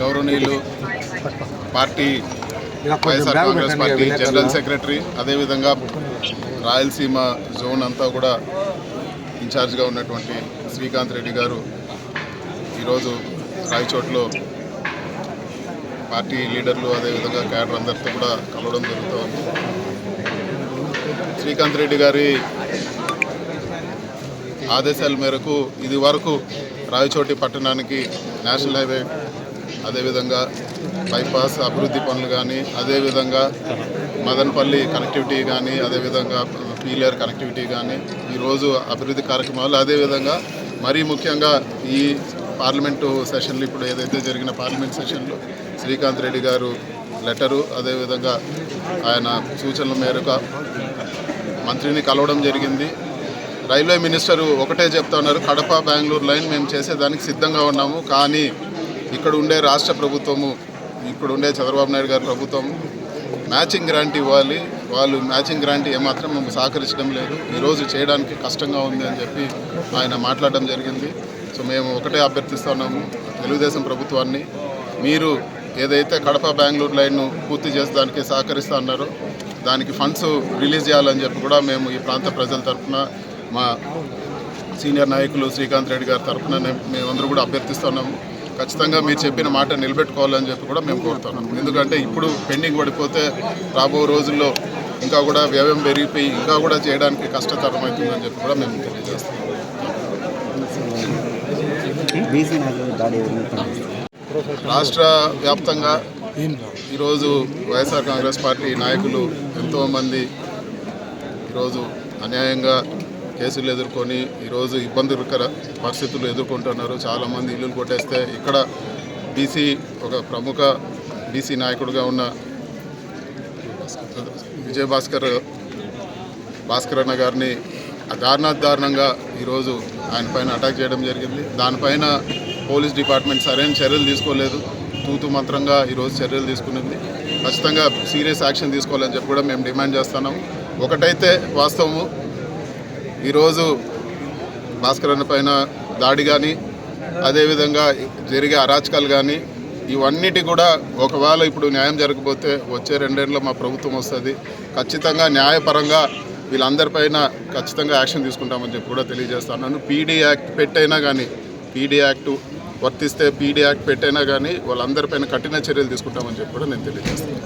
గౌరవనీయులు party YSR Congress party general secretary అదేవిధంగా Rayalaseema zone అంతా కూడా ఇన్ఛార్జ్గా ఉన్నటువంటి శ్రీకాంత్ రెడ్డి గారు ఈరోజు రాయచోట్లో పార్టీ లీడర్లు అదేవిధంగా క్యాడర్ అందరితో కూడా కలవడం జరుగుతోంది శ్రీకాంత్ రెడ్డి గారి ఆదేశాల మేరకు ఇది వరకు రాయచోటి పట్టణానికి నేషనల్ హైవే అదేవిధంగా బైపాస్ అభివృద్ధి పనులు కానీ అదేవిధంగా మదనపల్లి కనెక్టివిటీ కానీ అదేవిధంగా పీలియర్ కనెక్టివిటీ కానీ ఈరోజు అభివృద్ధి కార్యక్రమాలు అదేవిధంగా మరీ ముఖ్యంగా ఈ పార్లమెంటు సెషన్లు ఇప్పుడు ఏదైతే జరిగిన పార్లమెంట్ సెషన్లో శ్రీకాంత్ రెడ్డి గారు లెటరు అదేవిధంగా ఆయన సూచనల మేరకు మంత్రిని కలవడం జరిగింది. రైల్వే మినిస్టర్ ఒకటే చెప్తా ఉన్నారు కడప బెంగళూరు లైన్ మేము చేసేదానికి సిద్ధంగా ఉన్నాము కానీ ఇక్కడ ఉండే రాష్ట్ర ప్రభుత్వము ఇక్కడ ఉండే చంద్రబాబు నాయుడు గారి ప్రభుత్వం మ్యాచింగ్ గ్రాంట్ ఇవ్వాలి. వాళ్ళు మ్యాచింగ్ గ్రాంట్ ఏమాత్రం మేము సహకరించడం లేదు. ఈరోజు చేయడానికి కష్టంగా ఉంది అని చెప్పి ఆయన మాట్లాడడం జరిగింది. సో మేము ఒకటే అభ్యర్థిస్తున్నాము తెలుగుదేశం ప్రభుత్వాన్ని. మీరు ఏదైతే కడప బెంగళూరు లైన్ను పూర్తి చేసేదానికి సహకరిస్తా అన్నారో దానికి ఫండ్స్ రిలీజ్ చేయాలని చెప్పి కూడా మేము ఈ ప్రాంత ప్రజల తరఫున మా సీనియర్ నాయకులు శ్రీకాంత్ రెడ్డి గారి తరఫున మేమందరూ కూడా అభ్యర్థిస్తున్నాము ఖచ్చితంగా మీరు చెప్పిన మాట నిలబెట్టుకోవాలని చెప్పి కూడా మేము కోరుతున్నాం. ఎందుకంటే ఇప్పుడు పెండింగ్ పడిపోతే రాబో రోజుల్లో ఇంకా కూడా వ్యయం పెరిగిపోయి ఇంకా కూడా చేయడానికి కష్టతరం అవుతుందని చెప్పి కూడా మేము తెలియజేస్తాం రాష్ట్ర వ్యాప్తంగా ఈరోజు వైఎస్ఆర్ కాంగ్రెస్ పార్టీ నాయకులు ఎంతోమంది ఈరోజు అన్యాయంగా కేసులు ఎదుర్కొని ఈరోజు ఇబ్బందికర పరిస్థితులు ఎదుర్కొంటున్నారు. చాలామంది ఇల్లులు కొట్టేస్తే ఇక్కడ బీసీ ఒక ప్రముఖ బీసీ నాయకుడిగా ఉన్న విజయభాస్కర్ భాస్కర్ అన్న గారిని దారుణాదారుణంగా ఈరోజు ఆయన పైన అటాక్ చేయడం జరిగింది. దానిపైన పోలీస్ డిపార్ట్మెంట్ సరైన చర్యలు తీసుకోలేదు. తూతు మంత్రంగా ఈరోజు చర్యలు తీసుకునింది. ఖచ్చితంగా సీరియస్ యాక్షన్ తీసుకోవాలని చెప్పి కూడా మేము డిమాండ్ చేస్తున్నాం. ఒకటైతే వాస్తవము ఈరోజు భాస్కర్ అన్న పైన దాడి కానీ అదేవిధంగా జరిగే అరాచకాలు కానీ ఇవన్నిటి కూడా ఒకవేళ ఇప్పుడు న్యాయం జరగకపోతే వచ్చే రెండేళ్ళలో మా ప్రభుత్వం వస్తుంది. ఖచ్చితంగా న్యాయపరంగా వీళ్ళందరిపైన ఖచ్చితంగా యాక్షన్ తీసుకుంటామని చెప్పి కూడా తెలియజేస్తున్నాను పీడీ యాక్ట్ పెట్టైనా కానీ పీడీ యాక్ట్ వర్తిస్తే పీడీ యాక్ట్ పెట్టైనా కానీ వాళ్ళందరిపైన కఠిన చర్యలు తీసుకుంటామని చెప్పి కూడా నేను తెలియజేస్తాను.